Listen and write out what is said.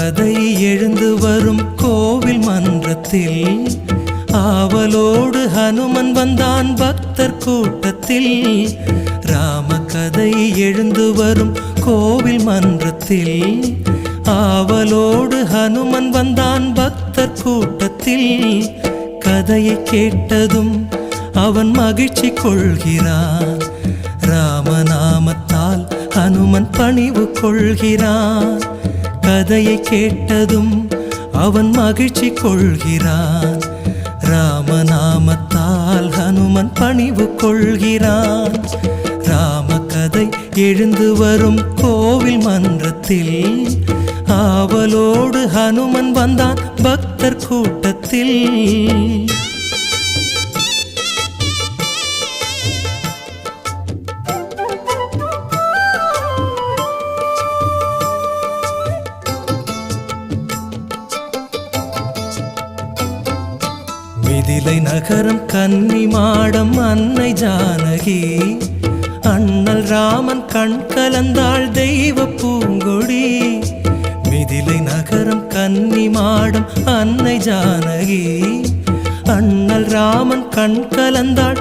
கதை எழுந்து வரும் கோவில் மன்றத்தில். ஆவலோடு ஹனுமன் வந்தான் பக்தர் கூட்டத்தில். ராம கதை எழுந்து வரும் கோவில் மன்றத்தில். ஆவலோடு ஹனுமன் வந்தான் பக்தர் கூட்டத்தில். கதையை கேட்டதும் அவன் மகிழ்ச்சி கொள்கிறான். ராமநாமத்தால் ஹனுமன் பணிவு கொள்கிறான். கதையை கேட்டதும் அவன் மகிழ்ச்சி கொள்கிறான். ராமநாமத்தால் ஹனுமன் பணிவு கொள்கிறான். ராம கதை எழுந்து வரும் கோவில் மன்றத்தில் ஆவலோடு ஹனுமன் வந்தான் பக்தர் கூட்டத்தில். மிதிலை நகரம் கன்னி மாடம் அன்னை ஜானகி. அண்ணல் ராமன் கண் கலந்தாள் தெய்வ பூங்கொடி. மிதிலை நகரம் கன்னி மாடம் அன்னை ஜானகி. அண்ணல் ராமன் கண் கலந்தாள்